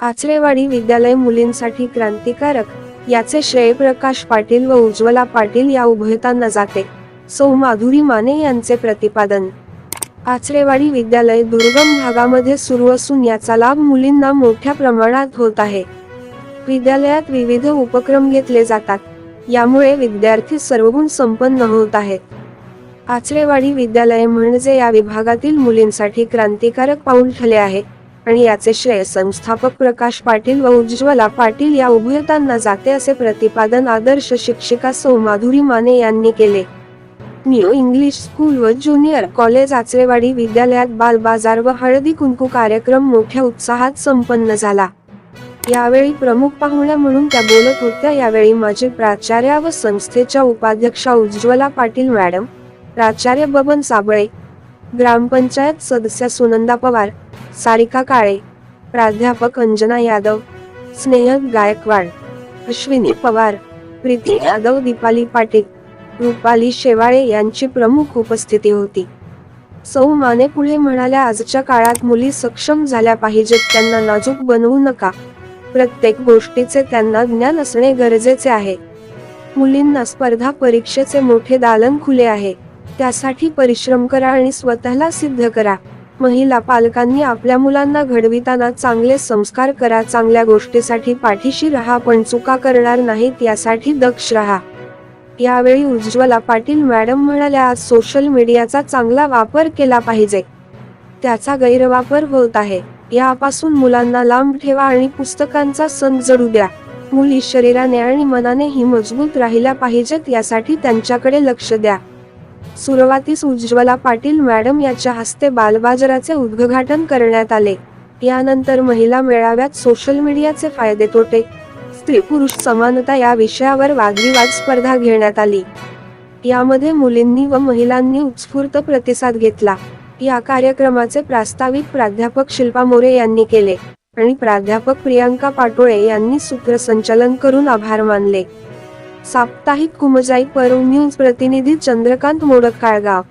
आचरेवाडी विद्यालय मुलींसाठी क्रांतिकारक याचे श्रेय प्रकाश पाटील व उज्ज्वला पाटील या उभयतांना जाते. सौ माधुरी माने यांचे प्रतिपादन. आचरेवाडी विद्यालय दुर्गम भागामध्ये सुरू असून याचा लाभ मुलींना मोठ्या प्रमाणात होत आहे. विद्यालयात विविध उपक्रम घेतले जातात. यामुळे विद्यार्थी सर्वगुण संपन्न होत आहेत. आचरेवाडी विद्यालय म्हणजे या विभागातील मुलींसाठी क्रांतिकारक पाऊल ठरले आहे. आणि याचे श्रेय संस्थापक प्रकाश पाटील व उज्ज्वला पाटील या उभयतांना जाते असे प्रतिपादन आदर्श शिक्षिका सोमाधुरी माने यांनी केले. न्यू इंग्लिश स्कूल व ज्युनियर कॉलेज आचरेवाडी विद्यालयात बाल बाजार व हळदी कुंकू कार्यक्रम मोठ्या उत्साहात संपन्न झाला. यावेळी प्रमुख पाहुण्या म्हणून त्या बोलत होत्या. यावेळी माजी प्राचार्या व संस्थेच्या उपाध्यक्षा उज्ज्वला पाटील मॅडम प्राचार्य बबन साबळे ग्रामपंचायत सदस्या सुनंदा पवार सारिका काळे प्राध्यापक अंजना यादव स्नेहल गायकवाड अश्विनी पवार प्रीती यादव दीपाली पाटील रुपाली शेवाळे यांची प्रमुख उपस्थिती होती. सौ माने पुढे म्हणाल्या आजच्या काळात मुली सक्षम झाल्या पाहिजेत त्यांना नाजूक बनवू नका. प्रत्येक गोष्टीचे त्यांना ज्ञान असणे गरजेचे आहे. मुलींना स्पर्धा परीक्षेचे मोठे दालन खुले आहे. त्यासाठी परिश्रम करा आणि स्वतःला सिद्ध करा. महिला पालकांनी आपल्या मुलांना घडविताना चांगले संस्कार करा चांगल्या गोष्टीसाठी पाठीशी राहा पण चुका करणार नाहीत यासाठी दक्ष राहा. यावेळी उज्ज्वला पाटील मॅडम म्हणाल्या आज सोशल मीडियाचा चांगला वापर केला पाहिजे. त्याचा गैरवापर होत आहे. यापासून मुलांना लांब ठेवा आणि पुस्तकांचा संग जडू द्या. मुली शरीराने आणि मनानेही मजबूत राहिल्या पाहिजेत यासाठी त्यांच्याकडे लक्ष द्या. सुरुवातीस उज्ज्वला पाटील मॅडम याच्या हस्ते बालबाजाराचे उद्घाटन करण्यात आले. यानंतर महिला मेळाव्यात सोशल मीडियाचे फायदे तोटे. स्त्री पुरुष समानता या विषयावर वादविवाद स्पर्धा घेण्यात आली. यामध्ये मुलींनी व महिलांनी उत्स्फूर्त प्रतिसाद घेतला. या कार्यक्रमाचे प्रास्ताविक प्राध्यापक शिल्पा मोरे यांनी केले आणि प्राध्यापक प्रियांका पाटोळे यांनी सूत्रसंचालन करून आभार मानले. साप्ताहिक कुमजाई परव न्यूज प्रतिनिधी चंद्रकांत मोडक काळगाव